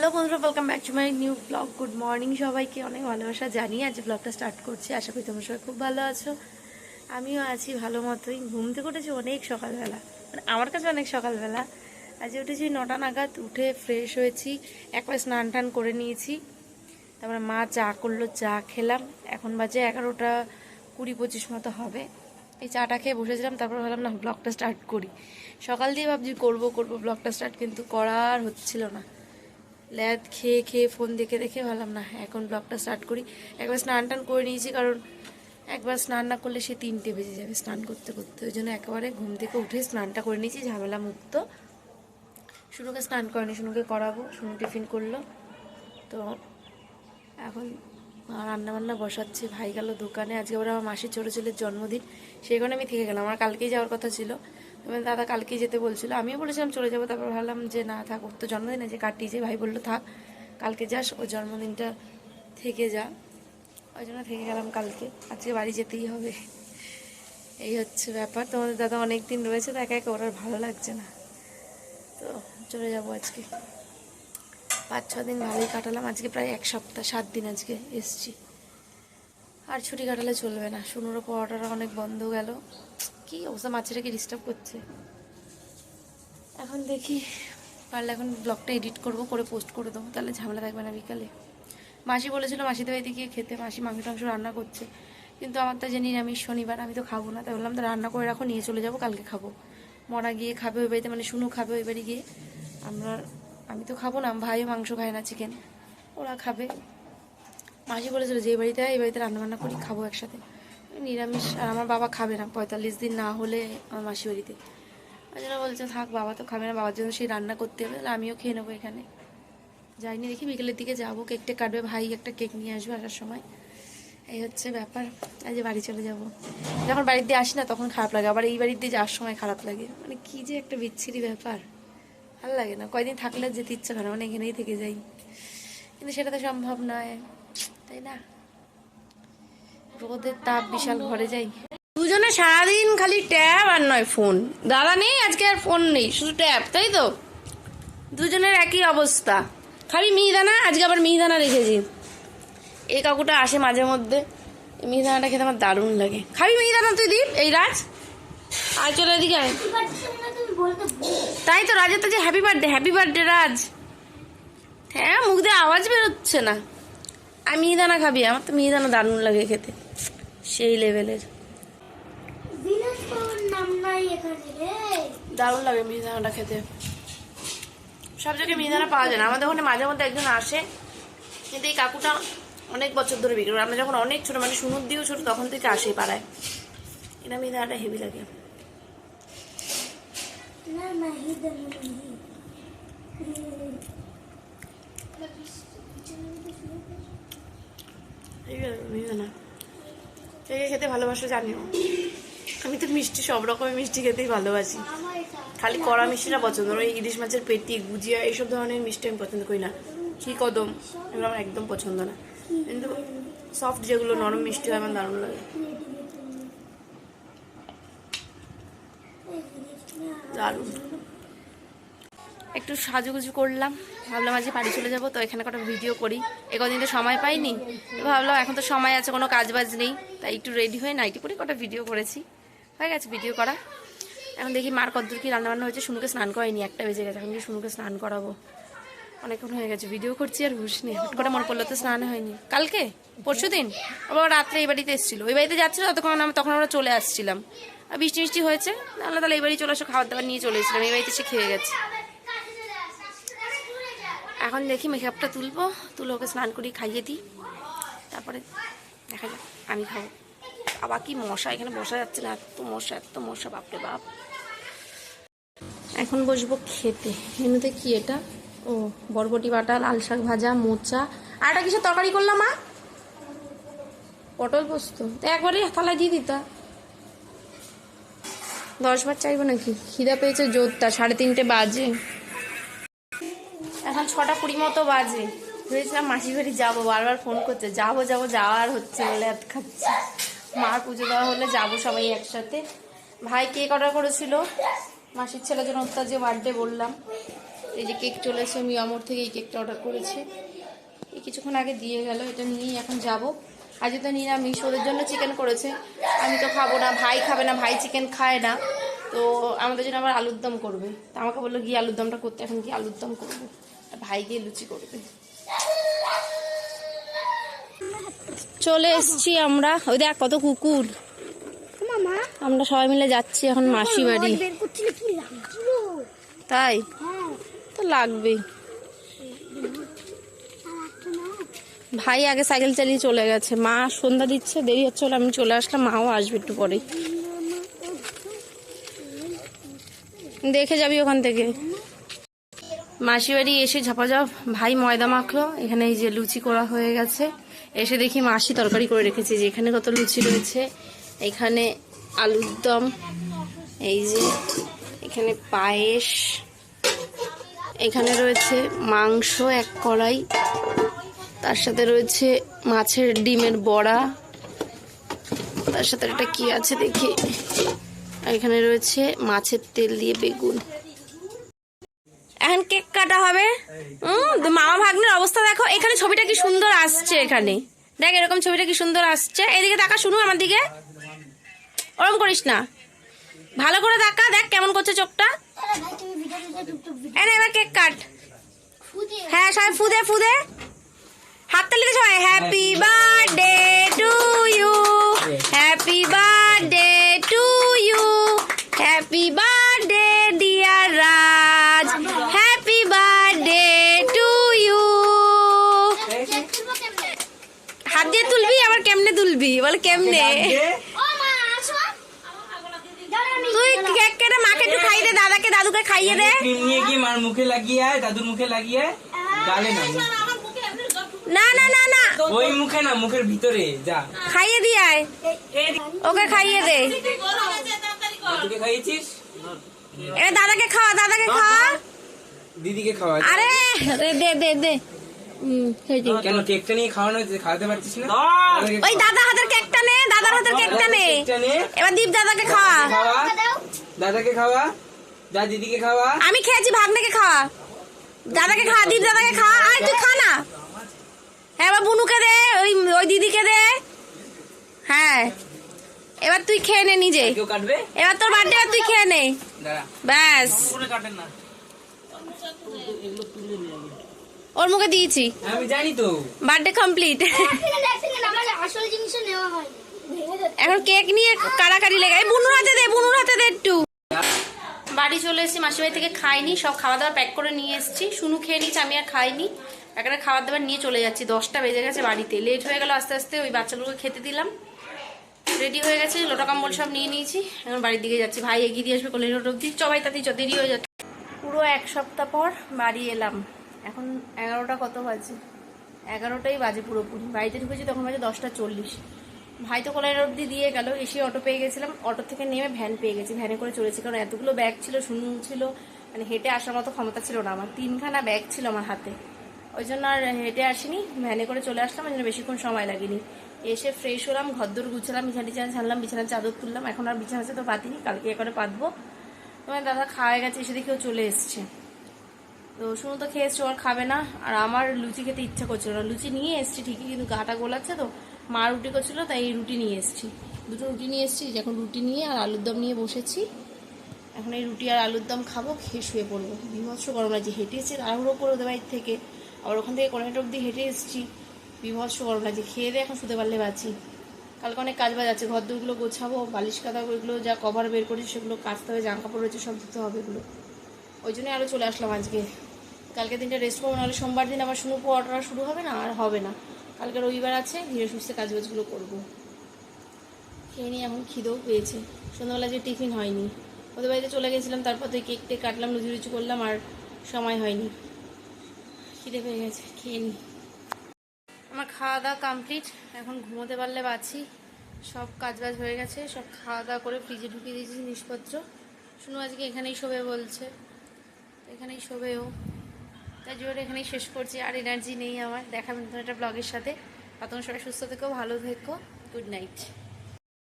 Hello বন্ধুরা welcome back to my new vlog good morning সবাইকে, অনেক ভালোবাসা জানিয়ে আজ ব্লগটা স্টার্ট করছি। আশা করি তোমরা সবাই খুব ভালো আছো। আমিও আছি ভালো মতোই। ঘুম থেকে উঠেছি অনেক সকালবেলা মানে আমার কাছে অনেক সকালবেলা। আজ উঠেছি নটা নাগাদ, উঠে ফ্রেশ হয়েছি। একবার স্নান টান করে নিয়েছি। তারপরে মা চা করল, চা খেলাম। এখন বাজে এগারোটা কুড়ি পঁচিশ মতো হবে। এই চাটা খেয়ে বসেছিলাম, তারপর ভাবলাম, না ব্লগটা স্টার্ট করি। সকাল দিয়ে ভাবছি, করব করব। ব্লগটা স্টার্ট কিন্তু করার হচ্ছিল না। ল্যাদ খেয়ে খেয়ে ফোন দেখে দেখে ভাবলাম, না, এখন ব্লগটা স্টার্ট করি। একবার স্নান টান করে নিয়েছি, কারণ একবার স্নান না করলে সে তিনটে বেজে যাবে স্নান করতে করতে। ওই জন্য একেবারে ঘুম থেকে উঠে স্নানটা করে নিয়েছি, ঝামেলা মুক্ত। শুনুকে স্নান করেনি শুনুকে করাবো, শুনু টিফিন করল। তো এখন রান্না বান্না বসাচ্ছি, ভাই গেল দোকানে। আজকে ওরা আমার মাসির ছোটো ছেলের জন্মদিন, সেই কারণে আমি থেকে গেলাম। আমার কালকেই যাওয়ার কথা ছিল। এবার দাদা কালকেই যেতে বলছিল, আমিও বলেছিলাম চলে যাব, তারপর ভাবলাম যে না থাক, ওর তো জন্মদিন আছে, কাটিয়ে যে ভাই বলল থাক, কালকে যাস, ওর জন্মদিনটা থেকে যা। ওই জন্য থেকে গেলাম কালকে, আজকে বাড়ি যেতেই হবে। এই হচ্ছে ব্যাপার, তোমাদের দাদা অনেক দিন রয়েছে, তো একা একা ওর আর ভালো লাগছে না। তো চলে যাব আজকে। পাঁচ, ছ দিন ভালোই কাটালাম, আজকে প্রায় এক সপ্তাহ, সাত দিন আজকে এসছি। আর ছুটি কাটালে চলবে না শুনুরও পড়াটা অনেক বন্ধ গেল। কি? অবস্থা মাছেরাকে ডিস্টার্ব করছে। এখন দেখি, পারলে এখন ব্লগটা এডিট করব, করে পোস্ট করে দেবো। তাহলে ঝামেলা থাকবে না বিকালে। মাসি বলেছিল মাসিদের বাড়িতে গিয়ে খেতে, মাসি মাংস টাংস রান্না করছে। কিন্তু আমার তো জানি আমি শনিবার, আমি তো খাব না। তাই বললাম, তো রান্না করে রাখো, নিয়ে চলে যাব, কালকে খাব। মরা গিয়ে খাবে ওই বাড়িতে মানে শুনু খাবে ওই বাড়ি গিয়ে। আমরা, আমি তো খাব না ভাইও মাংস খায় না চিকেন ওরা খাবে। মাসি বলেছিল, যে বাড়িতে এই বাড়িতে রান্না বান্না করি, খাব একসাথে। নিরামিষ আর আমার বাবা খাবে না, পঁয়তাল্লিশ দিন না হলে আমার মাসি বাড়িতে। ওই জন্য বলছে, থাক, বাবা তো খাবে না, বাবার জন্য সেই রান্না করতে হবে, তাহলে আমিও খেয়ে নেব এখানে। যাইনি, দেখি বিকেলের দিকে যাব, কেকটা কাটবে, ভাই একটা কেক নিয়ে আসবে আসার সময়। এই হচ্ছে ব্যাপার আজ বাড়ি চলে যাব। যখন বাড়ির দিয়ে আসি না, তখন খারাপ লাগে, আবার এই বাড়ির দিয়ে যাওয়ার সময় খারাপ লাগে। মানে কি যে একটা বিচ্ছিরি ব্যাপার, ভালো লাগে না। কয়দিন থাকলে যেতে ইচ্ছা করে মানে এখানেই থেকে যাই। কিন্তু সেটা তো সম্ভব নয়, তাই না? রোদের তাপ বিশাল ঘরে যাই দুজনে সারাদিন খালি ট্যাব আর নয় ফোন। দাদা নেই, আজকে আর ফোন নেই, শুধু ট্যাব, তাই তো? দুজনের একই অবস্থা। খালি মিহিদানা, আজকে আবার মিহিদানা রেখেছি। এই কাকুটা আসে মাঝে মধ্যে। মিহিদানাটা খেতে আমার দারুণ লাগে। খাবি মিহিদানা তুই, দীপ? এই রাজ। আর চলে এদিকে আয়। তাই তো রাজের তো যে happy birthday happy birthday Raj. হ্যাঁ মুখ দিয়ে আওয়াজ বেরোচ্ছে না। আর মিহিদানা খাবি আমার তো মিহিদানা দারুণ লাগে খেতে। সেই লেভেলের দারুণ লাগে মিহিদানাটা খেতে। সব জায়গায় মিহিদানা পাওয়া যায় না। আমাদের ওখানে মাঝে মধ্যে একজন আসে কিন্তু এই কাকুটা অনেক বছর ধরে বিক্রি করে। আমরা যখন অনেক ছোট মানে সুনুর দিয়েও ছোট তখন থেকে আসে পাড়ায়। এটা মিহিদানাটা হেভি লাগে। না কে কে খেতে ভালোবাসো জানিও। আমি তো মিষ্টি, সব রকমের মিষ্টি খেতেই ভালোবাসি। খালি কড়া মিষ্টিটা পছন্দ ওই ইলিশ মাছের পেটি, গুজিয়া, এইসব ধরনের মিষ্টি আমি পছন্দ করি না। কি কদম, এগুলো আমার একদম পছন্দ না। কিন্তু সফট যেগুলো নরম মিষ্টি হয়, আমার দারুণ লাগে। দারুণ। একটু সাজুগুজু করলাম। ভাবলাম আজকে বাড়ি চলে যাব, তো এখানে কটা ভিডিও করি। এ কদিন তো সময় পাইনি। ভাবলাম এখন তো সময় আছে, কোনো কাজ বাজ নেই। তাই একটু রেডি হয়ে নাইটি পরে কটা ভিডিও করেছি। হয়ে গেছে ভিডিও করা। এখন দেখি মার কদ্দূর কি রান্নাবান্না হয়েছে। শুনুকে স্নান করাইনি একটা বেজে গেছে। এখন কি শুনুকে স্নান করাবো। অনেকক্ষণ হয়ে গেছে ভিডিও করছি আর হুশ নেই। হট করে মনে পড়ল তো স্নান হয়নি। কালকে? পরশু দিন? আবার রাত্রে এই বাড়িতে এসেছিল। ওই বাড়িতে যাচ্ছিল, ততক্ষণ আমি তখন আমরা চলে আসছিলাম। আর বৃষ্টি মিষ্টি হয়েছে। তাহলে তাহলে এই বাড়ি চলে আসো, খাবার দাবার নিয়ে চলে এসেছিলাম। এই বাড়িতে সে খেয়ে গেছে। এখন দেখি মেকআপটা তুলবো, তুলে ওকে স্নান করি খাইয়ে দিই। তারপরে দেখা যাক, আমি খাব। আবার কি মশা, এখানে বসা যাচ্ছে না, এত মশা এত মশা, বাপরে বাপ। এখন বসবো খেতে। মেনুতে কি এটা? ও, বরবটি বাটা, লাল শাক ভাজা, মোচা। আর একটা কিসের তরকারি করলাম, মা? পটল পোস্ত। তো একবারে থালায় দিয়ে দিতা। দশ বার চাইব নাকি? খিদা পেয়েছে জোরটা, সাড়ে তিনটে বাজে। এখন ছটা কুড়ি মতো বাজে। ভেবেছিলাম মাসির বাড়ি যাব, বারবার ফোন করছে, যাব যাব যাওয়ার হচ্ছে বলে এত খাচ্ছি। মার পুজো দেওয়া হলে যাব সবাই একসাথে। ভাই কেক অর্ডার করেছিল? মাসির ছেলের জন্য ওর যে বার্থডে বললাম। এই যে কেক চলে আমি অমর থেকে এই কেকটা অর্ডার করেছি। এই কিছুক্ষণ আগে দিয়ে গেল, এটা নিয়েই এখন যাব। আজ তো নিরামিষ, ওদের জন্য চিকেন করেছে। আমি তো খাব না, ভাই খাবে না, ভাই চিকেন খায় না। তো আমাদের জন্য আবার আলুর দম করবে। তো আমাকে বলল, গিয়ে আলুর দমটা করতে, এখন গিয়ে আলুর দম করব। ভাই গিয়ে লুচি করবে। চলে এসছি আমরা। ওই দেখ কত কুকুর। আমরা সবাই মিলে যাচ্ছি এখন মাসি বাড়ি। তাই? হ্যাঁ। তো লাগবেই। ভাই আগে সাইকেল চালিয়ে চলে গেছে। মা সন্ধ্যা দিচ্ছে দেরি হচ্ছে আমি চলে আসলাম। মাও আসবে একটু পরে। দেখে যাবি ওখান থেকে। মাসি বাড়ি এসে ঝাপাঝাপ, ভাই ময়দা মাখলো, এখানে এই যে লুচি করা হয়ে গেছে। এসে দেখি মাসি তরকারি করে রেখেছে, যে এখানে কত লুচি রয়েছে। এখানে আলুর দম, এই যে এখানে পায়েস, এখানে রয়েছে মাংস এক কড়াই, তার সাথে রয়েছে মাছের ডিমের বড়া, তার সাথে একটা কি আছে দেখি। এখানে রয়েছে মাছের তেল দিয়ে বেগুন। এখন কেক কাটা হবে। মামা ভাগ্নের অবস্থা দেখো, এখানে ছবিটা কি সুন্দর আসছে এখানে। দেখ এরকম ছবিটা কি সুন্দর আসছে। এদিকে তাকা শুনু আমার দিকে। ওরম করিস না। ভালো করে দেখা, দেখ কেমন করছে চোখটা। এবার কেক কাট। হ্যাঁ সবাই ফুদে ফুদে। হাততালি দে সবাই happy birthday to you happy birthday হাত দিয়ে তুলবি আবার কেমনে তুলবি? বলে কেমনে? তুই কেক কেটে মাকে একটু খাইয়ে দে দাদাকে দাদুকে খাইয়ে দে। নিয়ে গিয়ে মার মুখে লাগিয়ে আয় দাদুর মুখে লাগিয়ে গালে না না না না না। ওই মুখে না মুখের ভিতরে যা। খাইয়ে আয়। ওকে খাইয়ে দে। দাদুকে খাইয়েছিস? এ দাদাকে খাওয়া দাদাকে খাওয়া। দিদিকে খাওয়া। আরে দে দে দে। কেন কেকটা নিয়ে খাওয়ানো হয়েছে? খাওয়াতে পারছিস না? ওই দাদা হাতের কেকটা নে দাদার হাতের কেকটা নে। এবার দীপ দাদাকে খাওয়া। খাওয়া। দাদাকে খাওয়া। যা দিদিকে খাওয়া। আমি খেয়েছি ভাগ্নেকে খাওয়া। দাদাকে খাওয়া দীপ দাদাকে খাওয়া। আর তুই খা না। হ্যাঁ এবার বুনুকে দে ওই ওই দিদিকে দে। হ্যাঁ। এবার তুই খেয়ে নে নিজে। এবার তোর বার্থডে তুই খেয়ে নে। ব্যাস। কাটেন না। ওর মুখে দিয়েছি। আমি জানি তো। বার্থডে কমপ্লিট আসল নেওয়া হয় এখন কেক নিয়ে কাড়াকাড়ি লেগে এই বুনুর হাতে দে বুনুর হাতে দে একটু। বাড়ি চলে এসেছি মাসিবাড়ি থেকে খাইনি সব খাওয়া দাওয়া প্যাক করে নিয়ে এসেছি। শুনু খেয়ে নিয়েছি আমি আর খাইনি। একটা খাবার দাবার নিয়ে চলে যাচ্ছি দশটা বেজে গেছে বাড়িতে। লেট হয়ে গেল আস্তে আস্তে ওই বাচ্চাগুলোকে খেতে দিলাম। রেডি হয়ে গেছে লোটা কম্বল সব নিয়ে নিয়েছি। এখন বাড়ির দিকে যাচ্ছি ভাই এগিয়ে দিয়ে আসবে কলেজ রোড অব্দি চবাই তাতেই চ দেরি হয়ে যাচ্ছে। পুরো এক সপ্তাহ পর বাড়ি এলাম। এখন এগারোটা কত বাজে? এগারোটাই বাজে পুরোপুরি। বাড়িতে ঢুকেছি তখন বাজে দশটা চল্লিশ। ভাই তো কলাই অব্দি দিয়ে গেল, এসে অটো পেয়ে গেছিলাম। অটো থেকে নেমে ভ্যান পেয়ে গেছি ভ্যানে করে চলেছি। কারণ এতগুলো ব্যাগ ছিল, শুনু ছিল মানে হেঁটে আসার মতো ক্ষমতা ছিল না আমার। তিনখানা ব্যাগ ছিল আমার হাতে। ওই জন্য আর হেঁটে আসিনি ভ্যানে করে চলে আসলাম, ওই জন্য বেশিক্ষণ সময় লাগেনি। এসে ফ্রেশ হলাম ঘরদোর গুছালাম, বিছানা টিছানা ছাড়লাম বিছানার চাদর তুললাম। এখন আর বিছানা তো পাতিনি কালকে একবারে পাতবো তোমার দাদা খাওয়া গেছে, এসে দেখেও চলে এসছে। তো শুনু তো খেয়ে এসছে, ও আর খাবে না। আর আমার লুচি খেতে ইচ্ছা করছিল না। লুচি নিয়ে এসছি ঠিকই কিন্তু গাটা গোলাচ্ছে তো। মা রুটি করছিল তাই রুটি নিয়ে এসছি। দুটো রুটি নিয়ে এসছি এখন রুটি নিয়ে আর আলুর দম নিয়ে বসেছি। এখন এই রুটি আর আলুর দম খাব খেয়ে শুয়ে পড়ব। বিভৎস গরম লাগছে হেঁটে এসেছি তাড়াহুড়ো করে ওদের বাড়ির থেকে। আবার ওখান থেকে কলেজ অব্দি হেঁটে এসেছি। বিভৎস গরম লাগছে খেয়ে দিয়ে এখন শুতে পারলে বাঁচি। কালকে অনেক কাজ বাজ আছে ঘর দৌড়গুলো গোছাবো বালিশ কাদা ওইগুলো যা কভার বের করেছি সেগুলো কাচতে হবে জামা কাপড় রয়েছে সব দিতে হবে এগুলো। ওই জন্যই আরও চলে আসলাম আজকে। কালকে দিনটা রেস্ট করব, নাহলে সোমবার দিন আবার শুনু পড়াটা শুরু হবে না, আর হবে না। কালকে রবিবার আছে, ধীরে সুস্থে কাজ বাজগুলো করব। খেয়ে নিয়ে এখন খিদেও পেয়েছে। সন্ধ্যাবেলা যে টিফিন হয়নি। ওদের বাড়িতে চলে গেছিলাম, তারপর তো কেক টেক কাটলাম লুচি লুচি করলাম, আর সময় হয়নি। খিদে পেয়ে গেছে, খেয়ে নি। আমার খাওয়া দাওয়া কমপ্লিট এখন ঘুমোতে পারলে বাঁচি। সব কাজ বাজ হয়ে গেছে, সব খাওয়া দাওয়া করে ফ্রিজে ঢুকিয়ে দিয়েছি জিনিসপত্র। শুনু আজকে এখানেই শোবে বলছে। এখানেই শোবেও তাই জোর এখানেই শেষ করছি। আর এনার্জি নেই আমার। দেখাবেন তোমার একটা ব্লগের সাথে। তোমার সবাই সুস্থ থেকো, ভালো থেকো। Good night